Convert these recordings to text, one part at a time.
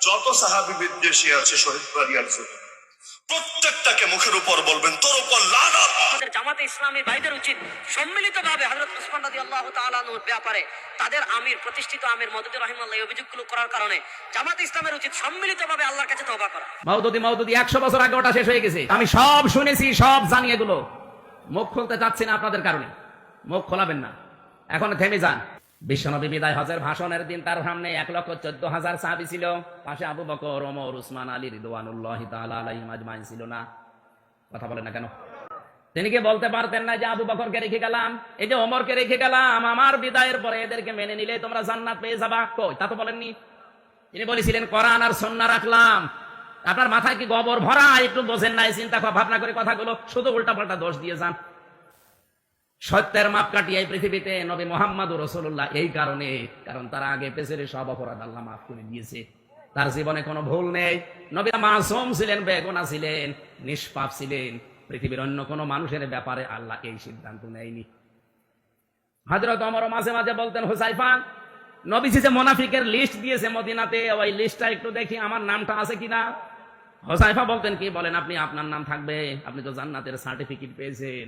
যত সাহাবি বিদ্বেষী আছে শহীদ বাড়িয়ার জন্য প্রত্যেকটাকে মুখের উপর বলবেন তোর উপর লানত! আমাদের জামাতে ইসলামী ভাইদের উচিত সম্মিলিতভাবে হযরত উসমান রাদিয়াল্লাহু তাআলা আনহুর ব্যাপারে তাদের আমির প্রতিষ্ঠিত আমির মদদুর রহিমাল্লাহ এই অভিযোগগুলো করার কারণে জামাতে ইসলামের উচিত সম্মিলিতভাবে আল্লাহর কাছে তওবা করা। মাউদুদি মাউদুদি একশো বছর আগে ওটা শেষ হয়ে গেছে। আমি সব শুনেছি সব জানি এগুলো। মুখ খুলতে চাচ্ছি না আপনাদের কারণে। মুখ খোলাবেন না। এখন থেমে যান। বিশ্বনবী বিদায় হজের ভাষণের দিন তার সামনে এক লক্ষ চোদ্দ হাজার ছিল। পাশে আবু বকর, ওমর, উসমান, আলী ছিল না। কথা বলেন না কেন? তিনি কি বলতে পারতেন না যে আবু বকরকে রেখে গেলাম? এই যে ওমরকে রেখে গেলাম, আমার বিদায়ের পরে এদেরকে মেনে নিলে তোমরা জান্নাত পেয়ে যাবা। কই? তা তো বলেননি। তিনি বলেছিলেন, কোরআন আর সন্না রাখলাম। আপনার মাথায় কি গোবর ভরা? একটু বোঝেন নাই চিন্তা ভাবনা করে কথাগুলো শুধু উল্টা পাল্টা দোষ দিয়ে যান। সত্যের মাপ কাটিয়ে এই পৃথিবীতে নবী মোহাম্মদ রসুল্লাহ এই কারণে, কারণ তার আগে পেছনে সব অপরাধ আল্লাহ মাফ করে দিয়েছে। তার জীবনে কোনো ভুল নেই। নবী মাসুম ছিলেন, বেগুনা ছিলেন, নিষ্পাপ ছিলেন। পৃথিবীর অন্য কোনো মানুষের ব্যাপারে আল্লাহ এই সিদ্ধান্ত নেয়নি। হজরত অমর মাঝে মাঝে বলতেন, হুসাইফা, নবীজি যে মোনাফিকের লিস্ট দিয়েছে মদিনাতে, ওই লিস্টটা একটু দেখি, আমার নামটা আছে কিনা? হোসাইফা বলতেন কি? বলেন, আপনি আপনার নাম থাকবে, আপনি তো জান্নাতের সার্টিফিকেট পেয়েছেন।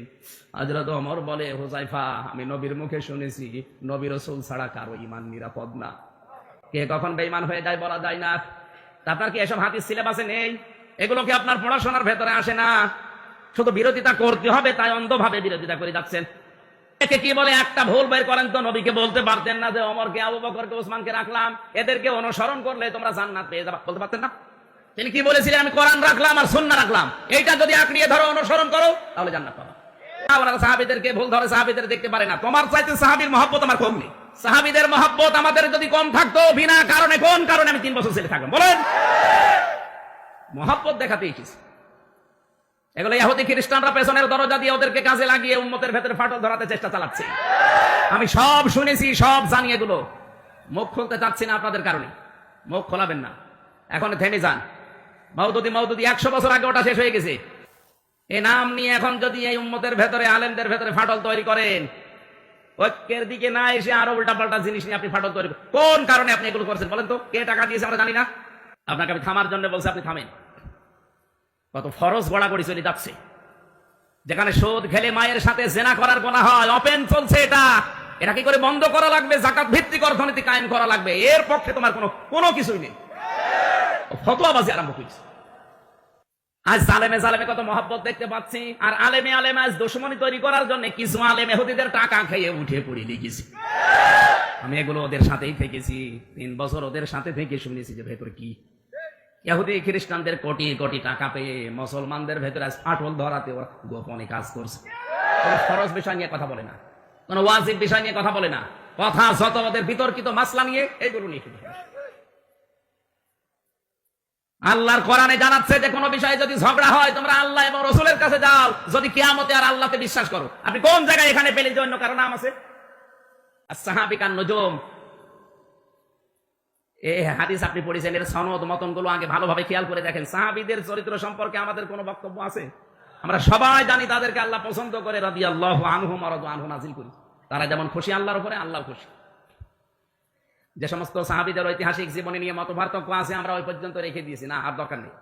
হজরত অমর বলে হোসাইফা আমি নবীর মুখে শুনেছি নবীর রসুল ছাড়া কারও ইমান নিরাপদ না। কে কখন বেইমান হয়ে যায় বলা যায় না। আপনার কি এসব হাতির সিলেবাসে নেই? এগুলো কি আপনার পড়াশোনার ভেতরে আসে না? শুধু বিরোধিতা করতে হবে, তাই অন্ধভাবে বিরোধিতা করে যাচ্ছেন। একে কি বলে, একটা ভুল বের করেন তো নবীকে বলতে পারতেন না যে অমরকে আবু বকরকে ওসমানকে রাখলাম। এদেরকে অনুসরণ করলে তোমরা জান্নাত পেয়ে যাবা। বলতে পারতেন না? তিনি কি বলেছিলেন? আমি কোরআন রাখলাম আর সুন্না রাখলাম। এইটা যদি আঁকড়িয়ে ধরো, অনুসরণ করো, তাহলে জান্নাত পাবা। আমাদের যদি কম থাকতো, বিনা কারণে, কোন কারণে আমি তিন বছর ছেলে থাকলাম? বলেন। দেখাতে এগুলো ইহুদি খ্রিস্টানরা পেছনের দরজা দিয়ে ওদেরকে কাজে লাগিয়ে উন্মতের ভেতরে ফাটল ধরাতে চেষ্টা চালাচ্ছে। আমি সব শুনেছি, সব জানি এগুলো। মুখ খুলতে চাচ্ছি না আপনাদের কারণে। মুখ খোলাবেন না। এখন থেমে যান। মৌদুদি মৌদুদি একশো বছর আগে ওটা শেষ হয়ে গেছে। এই নাম নিয়ে এখন যদি এই উম্মতের ভেতরে, আলেমদের ভেতরে ফাটল তৈরি করেন, ঐক্যের দিকে না এসে আরও উল্টা পাল্টা জিনিস নিয়ে আপনি ফাটল তৈরি কোন কারণে আপনি এগুলো করছেন বলেন তো? কে টাকা দিয়েছে আমরা জানি না। আপনাকে আমি থামার জন্য বলছি, আপনি থামেন। কত ফরজ গড়াগড়ি চলে যাচ্ছে। যেখানে সুদ খেলে মায়ের সাথে জেনা করার গোনা হয় অপেন চলছে এটা। এটা কি করে বন্ধ করা লাগবে? জাকাত ভিত্তিক অর্থনীতি কায়েম করা লাগবে। এর পক্ষে তোমার কোনো কোনো কিছুই নেই। ফতোয়াবাজি আরম্ভ করেছে। আজ জালেমে জালেমে কত মহাব্বত দেখতে পাচ্ছি। আর আলেমে আলেমে আজ দুশ্মনী তৈরি করার জন্য কিছু আলেমে হুদিদের টাকা খেয়ে উঠে পড়ে লিখেছি। আমি এগুলো ওদের সাথেই থেকেছি। তিন বছর ওদের সাথে থেকে শুনেছি যে ভেতর কি। ইহুদি খ্রিস্টানদের কোটি কোটি টাকা পেয়ে মুসলমানদের ভেতরে আজ ফাটল ধরাতে ওরা গোপনে কাজ করছে। ফরজ বিষয় নিয়ে কথা বলে না। কোনো ওয়াজিব বিষয় নিয়ে কথা বলে না। কথা যত ওদের বিতর্কিত মাসলা নিয়ে এইগুলো নিয়ে। আল্লাহর কোরআনে জানাচ্ছে যে কোনো বিষয়ে যদি ঝগড়া হয়, তোমরা আল্লাহ এবং রসুলের কাছে যাও। যদি কিয়ামতে আর আল্লাহতে বিশ্বাস করো। আপনি কোন জায়গায় এখানে পেলে যে অন্য কারও নাম আছে? আর সাহাবিকার নজম। এই হাদিস আপনি পড়েছেন, এর সনদ মতনগুলো আগে ভালোভাবে খেয়াল করে দেখেন। সাহাবিদের চরিত্র সম্পর্কে আমাদের কোনো বক্তব্য আছে? আমরা সবাই জানি তাদেরকে আল্লাহ পছন্দ করে রাদি আল্লাহ আনহু মরদ আনহু নাজিল করি। তারা যেমন খুশি আল্লাহর উপরে, আল্লাহ খুশি। যে সমস্ত সাহাবিদের ঐতিহাসিক জীবনে নিয়ে মত পার্থক্য আছে, আমরা ওই পর্যন্ত রেখে দিয়েছি। না, আর দরকার নেই।